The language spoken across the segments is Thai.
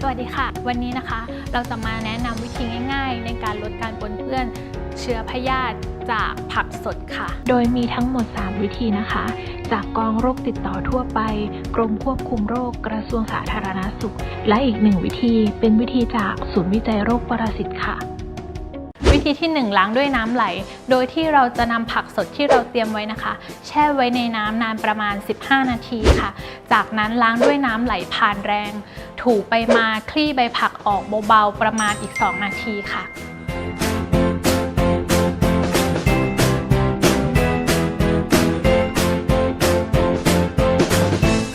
สวัสดีค่ะ วันนี้นะคะเราจะมาแนะนำวิธีง่ายๆ ในการลดการปนเปื้อนเชื้อพยาธิจากผักสดค่ะ โดยมีทั้งหมด 3 วิธีนะคะ จากกองโรคติดต่อทั่วไป กรมควบคุมโรคกระทรวงสาธารณสุข และอีกหนึ่งวิธีเป็นวิธีจากศูนย์วิจัยโรคปรสิตค่ะ วิธีที่ 1 ล้างด้วยน้ำไหล โดยที่เราจะนำผักสดที่เราเตรียมไว้นะคะ แช่ไว้ในน้ำนานประมาณ 15 นาทีค่ะ จากนั้นล้างด้วยน้ำไหลผ่านแรง ถูไปมาคลี่ใบผักออกเบาๆประมาณอีก 2 นาทีค่ะ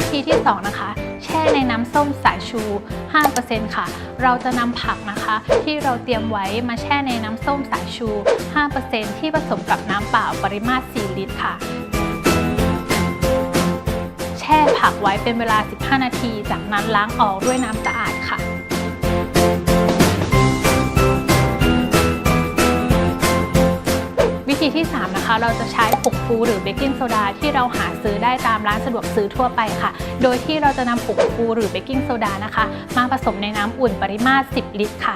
ทีที่2นะคะ ในน้ำส้มสายชู 5%ค่ะ เราจะนำผักนะคะ ที่เราเตรียมไว้มาแช่ในน้ำส้มสายชู 5%ที่ผสมกับน้ำเปล่าปริมาตร 4 ลิตรค่ะ แช่ผักไว้เป็นเวลา 15 นาที จากนั้นล้างออกด้วยน้ำสะอาด ธีที่ 3 นะคะ เราจะใช้ผงฟูหรือเบกกิ้งโซดาที่เราหาซื้อได้ตามร้านสะดวกซื้อทั่วไปค่ะ โดยที่เราจะนำผงฟูหรือเบกกิ้งโซดานะคะ มาผสมในน้ำอุ่นปริมาตร 10 ลิตรค่ะ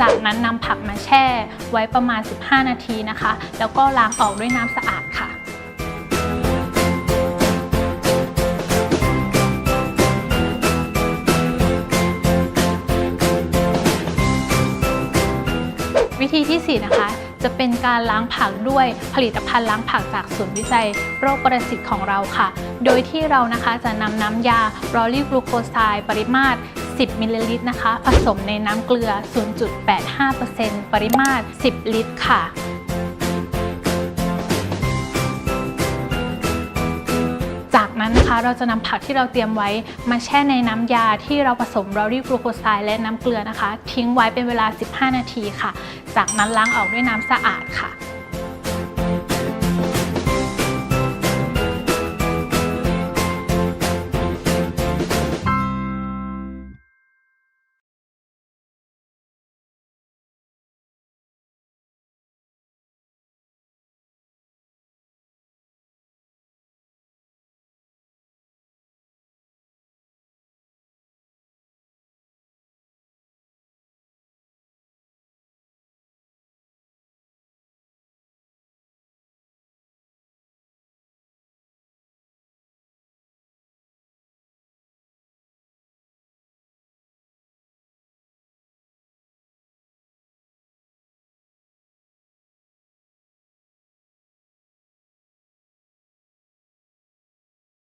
จากนั้นนำผักมาแช่ไว้ประมาณ 15 นาทีนะคะ แล้วก็ล้างออกด้วยน้ำสะอาดค่ะ วิธีที่ 4 นะคะ จะเป็นการล้างผักด้วยผลิตภัณฑ์ล้างผักจากศูนย์วิจัย โรคประสิตของเราค่ะ โดยที่เรานะคะจะนำน้ำยาโรลลี่กลูโคไซด์ปริมาตร 10 มิลลิลิตรนะคะ ผสมในน้ำเกลือ 0.85%ปริมาตร 10 ลิตรค่ะจากนั้นนะคะเราจะนำผักที่เราเตรียมไว้มาแช่ในน้ำยาที่เราผสมรอรี่กลูโคไซด์และน้ำเกลือนะคะ ทิ้งไว้เป็นเวลา 15 นาทีค่ะ จากนั้นล้างออกด้วยน้ำสะอาดค่ะ